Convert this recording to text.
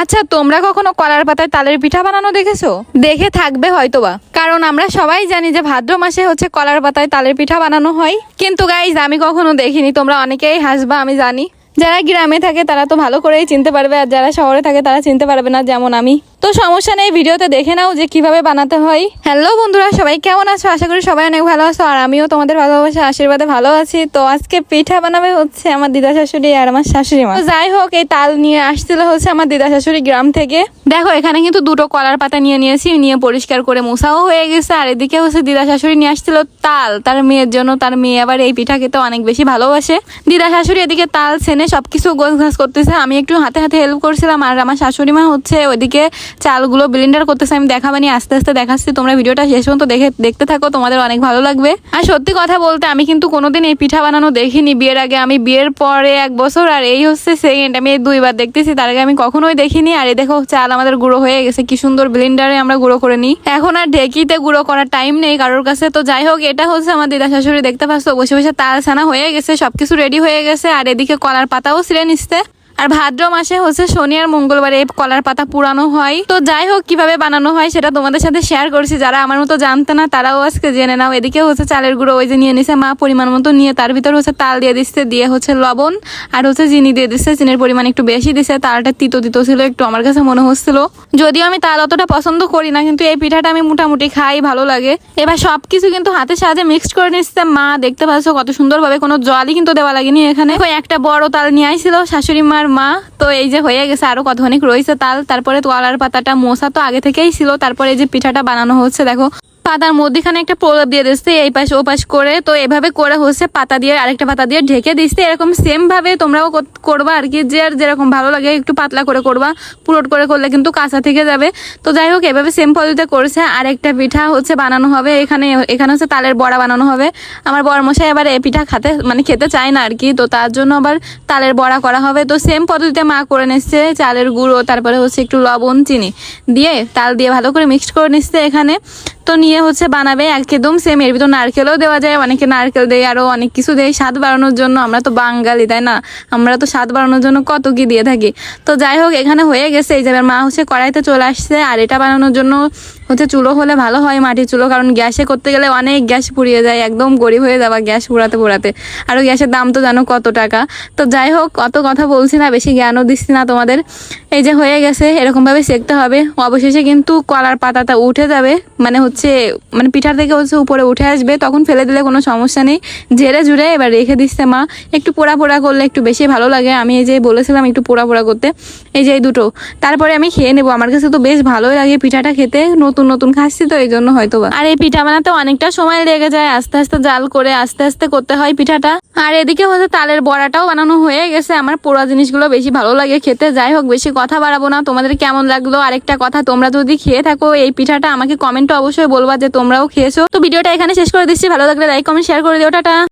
আচ্ছা তোমরা কখনো কলার পাতায় তালের পিঠা বানানো দেখেছ? দেখে থাকবে হয়তোবা। কারণ আমরা সবাই জানি যে ভাদ্র মাসে হচ্ছে কলার পাতায় তালের পিঠা বানানো হয়। কিন্তু গাইজ আমি কখনো দেখিনি, তোমরা অনেকেই হাসবা, আমি জানি। যারা গ্রামে থাকে, তারা তো ভালো করেই চিনতে পারবে, আর যারা শহরে থাকে, তারা চিনতে পারবে না, যেমন আমি। তো সমস্যা নেই, ভিডিওতে দেখে নাও যে কীভাবে বানাতে হয়। হ্যালো বন্ধুরা, সবাই কেমন আছো? আশা করি সবাই অনেক ভালো আছো, আর আমিও তোমাদের ভালোবাসা, আশীর্বাদে ভালো আছি। তো আজকে পিঠা বানাবে হচ্ছে আমার দিদা শাশুড়ি আর আমার শাশুড়ি মা। যাই হোক, এই তাল নিয়ে আসছিল হচ্ছে আমার দিদা শাশুড়ি গ্রাম থেকে। দেখো, এখানে কিন্তু দুটো কলার পাতা নিয়ে নিয়েছি, নিয়ে পরিষ্কার করে মোছাও হয়ে গেছে, আর এদিকে হচ্ছে দিদা শাশুড়ি নিয়ে আসছিল তাল। তার মেয়ের জন্য, তার মেয়ে আবার এই পিঠা খেতে অনেক বেশি ভালোবাসে। দিদা শাশুড়ি এদিকে তাল ছেনে সবকিছু গোছ ঘাস করতেছে, আমি একটু হাতে হাতে হেল্প করছিলাম, আর আমার শাশুড়ি মা হচ্ছে ওইদিকে চালগুলো ব্লেন্ডার করতেছে, আমি দেখাবানি আস্তে আস্তে দেখাচ্ছি, তোমরা ভিডিওটা শেষ পর্যন্ত দেখে দেখতে থাকো, তোমাদের অনেক ভালো লাগবে। আর সত্যি কথা বলতে, আমি কিন্তু কোনোদিন এই পিঠা বানানো দেখিনি, বিয়ের আগে আমি, বিয়ের পরে এক বছর, আর এই হচ্ছে সেকেন্ড আমি এই দুইবার দেখতেছি, তার আগে আমি কখনোই দেখিনি, আর এই দেখো চাল আমাদের গুঁড়ো হয়ে গেছে, কি সুন্দর ব্লেন্ডারে আমরা গুঁড়ো করে নিই। এখন আর ঢেকিতে গুঁড়ো করার টাইম নেই কারোর কাছে, তো যাই হোক, এটা হচ্ছে আমার দিদা শাশুড়ি দেখতে পাচ্ছ, বসে বসে তাল ছানা হয়ে গেছে, সবকিছু রেডি হয়ে গেছে, আর এদিকে কলার পাতাও ছিঁড়ে নিচ্ছে। আর ভাদ্র মাসে হচ্ছে শনি আর মঙ্গলবারে এই কলার পাতা পুরানো হয়। তো যাই হোক, কীভাবে বানানো হয় সেটা তোমাদের সাথে শেয়ার করছি। যারা আমার মতো জানতে না, তারাও আজকে জেনে নাও। এদিকে হচ্ছে চালের গুঁড়ো ওই যে নিয়ে নিছে মা, পরিমাণ মতো নিয়ে তার ভিতর হচ্ছে তাল দিয়ে দিচ্ছে, দিয়ে হচ্ছে লবণ আর হচ্ছে চিনি দিয়ে দিচ্ছে। চিনির পরিমাণ একটু বেশি দিচ্ছে তালটা তিতো তিতো ছিল, একটু আমার কাছে মনে হচ্ছিল। যদিও আমি তাল অতটা পছন্দ করি না, কিন্তু এই পিঠাটা আমি মোটামুটি খাই, ভালো লাগে। এবার সব কিছু কিন্তু হাতের সাহায্যে মিক্সড করে নিচ্ছে মা। দেখতে পাচ্ছ কত সুন্দরভাবে কোনো জলই কিন্তু দেওয়া লাগেনি এখানে। একটা বড় তাল নিয়ে আইছিল, শাশুড়ি মার মা তো এই যে হয়ে গেছে আরও কতখানিক রয়েছে তাল, তারপরে তোয়ালার পাতাটা মশা তো আগে থেকেই ছিল, তারপরে এই যে পিঠাটা বানানো হচ্ছে, দেখো। পাতার মধ্যেখানে একটা প্রলাপ দিয়ে দিচ্ছে, এই পাশ ও পাশ করে। তো এভাবে করে হচ্ছে পাতা দিয়ে আরেকটা পাতা দিয়ে ঢেকে দিচ্ছে। এরকম সেম ভাবে তোমরাও করবা আর কি, যে আর যেরকম ভালো লাগে, একটু পাতলা করে করবা, পুরোট করে করলে কিন্তু কাঁচা থেকে যাবে। তো যাই হোক, এভাবে সেম পদ্ধতিতে করছে। আর একটা পিঠা হচ্ছে বানানো হবে, এখানে এখানে হচ্ছে তালের বড়া বানানো হবে। আমার বড়মশাই আবার এই পিঠা খাতে মানে খেতে চায় না আর কি, তো তার জন্য আবার তালের বড়া করা হবে। তো সেম পদ্ধতিতে মা করে নিচ্ছে, চালের গুঁড়ো, তারপরে হচ্ছে একটু লবণ, চিনি দিয়ে তাল দিয়ে ভালো করে মিক্সড করে নিচ্ছে এখানে। তো নিয়ে হচ্ছে বানাবে একদম সেম এর ভিতর নারকেলও দেওয়া যায়, অনেকে নারকেল দেয় আরও অনেক কিছু দেয়। স্বাদ বাড়ানোর জন্য আমরা তো বাঙালি, তাই না? আমরা তো স্বাদ বাড়ানোর জন্য কত কি দিয়ে থাকি। তো যাই হোক, এখানে হয়ে গেছে, এই যে মা হচ্ছে কড়াইতে চলে আসছে, আর এটা বানানোর জন্য হচ্ছে চুলো হলে ভালো হয় মাটির চুলো, কারণ গ্যাসে করতে গেলে অনেক গ্যাস পুড়িয়ে যায়, একদম গরিব হয়ে যাবা গ্যাস পুড়াতে পোড়াতে। আরও গ্যাসের দাম তো জানো কত টাকা। তো যাই হোক, অত কথা বলছি না, বেশি জ্ঞানও দিচ্ছি না তোমাদের। এই যে হয়ে গেছে, এরকমভাবে সেকতে হবে। অবশেষে কিন্তু কলার পাতাটা উঠে যাবে মানে হচ্ছে মানে পিঠার থেকে হচ্ছে উপরে উঠে আসবে, তখন ফেলে দিলে কোনো সমস্যা নেই। ঝেড়ে ঝুড়ে এবার রেখে দিচ্ছে মা। একটু পোড়া পোড়া করলে একটু বেশি ভালো লাগে। আমি এই যে বলেছিলাম একটু পোড়া পোড়া করতে। এই যে এই দুটো। তারপরে আমি খেয়ে নেব। আমার কাছে তো বেশ ভালোই লাগে পিঠাটা খেতে। নতুন নতুন খাচ্ছি তো, এই জন্য হয়তো আর এই পিঠা বানাতে অনেকটা সময় লেগে যায়, আস্তে আস্তে জাল করে আস্তে আস্তে করতে হয় পিঠাটা। আর এদিকে হচ্ছে তালের বড়াটাও বানানো হয়ে গেছে, আমার পোড়া জিনিসগুলো বেশি ভালো লাগে খেতে। যাই হোক, বেশি কথা বাড়াবো না, তোমাদের কেমন লাগল? আরেকটা কথা, তোমরা যদি খেয়ে থাকো এই পিঠাটা, আমাকে কমেন্টে অবশ্যই বলবা যে তোমরাও খেয়েছো। তো ভিডিওটা এখানে শেষ করে দিচ্ছি, ভালো লাগলে লাইক কমেন্ট শেয়ার করে দিও, টাটা।